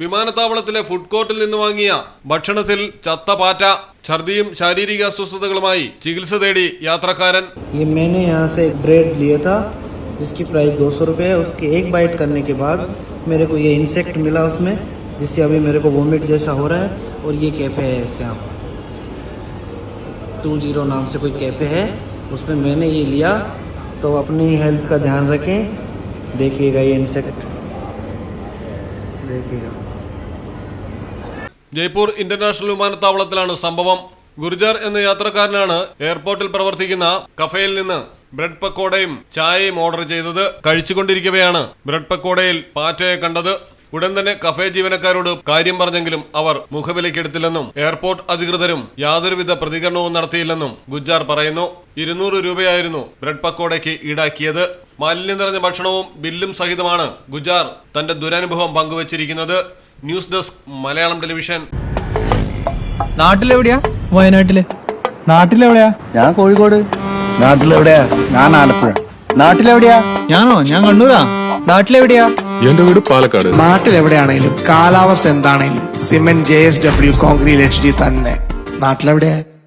വിമാനത്താവളത്തിലെ ഫുഡ് കോർട്ടിൽ നിന്ന് വാങ്ങിയ ഭക്ഷണത്തിൽ ചത്ത പാറ്റ ഛർദിയും ശാരീരിക അസ്വസ്ഥതകളുമായി ചികിത്സ തേടി യാത്രക്കാരൻ ये मैंने यहाँ से एक ब्रेड लिया था जिसकी प्राइस दो सौ रुपये है उसकी एक बाइट करने के बाद मेरे को ये इंसेक्ट मिला उसमें जिससे अभी मेरे को वोमिट जैसा हो रहा है और ये कैफ़े है इससे यहाँ टू जीरो नाम से कोई कैफ़े है उसमें मैंने ये लिया तो अपनी हेल्थ का ध्यान रखें देखिएगा ये इंसेक्ट देखिएगा ജയ്പൂർ ഇന്റർനാഷണൽ വിമാനത്താവളത്തിലാണ് സംഭവം. ഗുർജർ എന്ന യാത്രക്കാരനാണ് എയർപോർട്ടിൽ പ്രവർത്തിക്കുന്ന കഫേയിൽ നിന്ന് ബ്രെഡ് പക്കോടയും ചായയും ഓർഡർ ചെയ്തത് കഴിച്ചുകൊണ്ടിരിക്കവെയാണ് ബ്രെഡ് പക്കോടയിൽ പാറ്റയെ കണ്ടത്. ഉടൻ തന്നെ കഫേ ജീവനക്കാരോട് കാര്യം പറഞ്ഞെങ്കിലും അവർ മുഖവിലയ്ക്കെടുത്തില്ലെന്നും എയർപോർട്ട് അധികൃതരും യാതൊരുവിധ പ്രതികരണവും നടത്തിയില്ലെന്നും ഗുജ്ജാർ പറയുന്നു. ഇരുന്നൂറ് രൂപയായിരുന്നു ബ്രെഡ് പക്കോടയ്ക്ക് ഈടാക്കിയത്. മാലിന്യം നിറഞ്ഞ ഭക്ഷണവും ബില്ലും സഹിതമാണ് ഗുജാർ തന്റെ ദുരനുഭവം പങ്കുവച്ചിരിക്കുന്നത്. News desk Malayalam television. നാട്ടിലെവിടെയാ? വയനാട്ടിൽ. നാട്ടിലെവിടെയാ? ഞാൻ കോഴിക്കോട്. നാട്ടിലെവിടെയാ? ഞാൻ ആലപ്പുഴ. നാട്ടിലെവിടെയാ? ഞാനോ? ഞാൻ കണ്ണൂരാ. നാട്ടിലെവിടെയാ? എന്റെ വീട് പാലക്കാട്. നാട്ടിലെവിടെയാണേലും കാലാവസ്ഥ എന്താണെങ്കിലും cement J S W concrete H D തന്നെ. നാട്ടിലെവിടെയാ?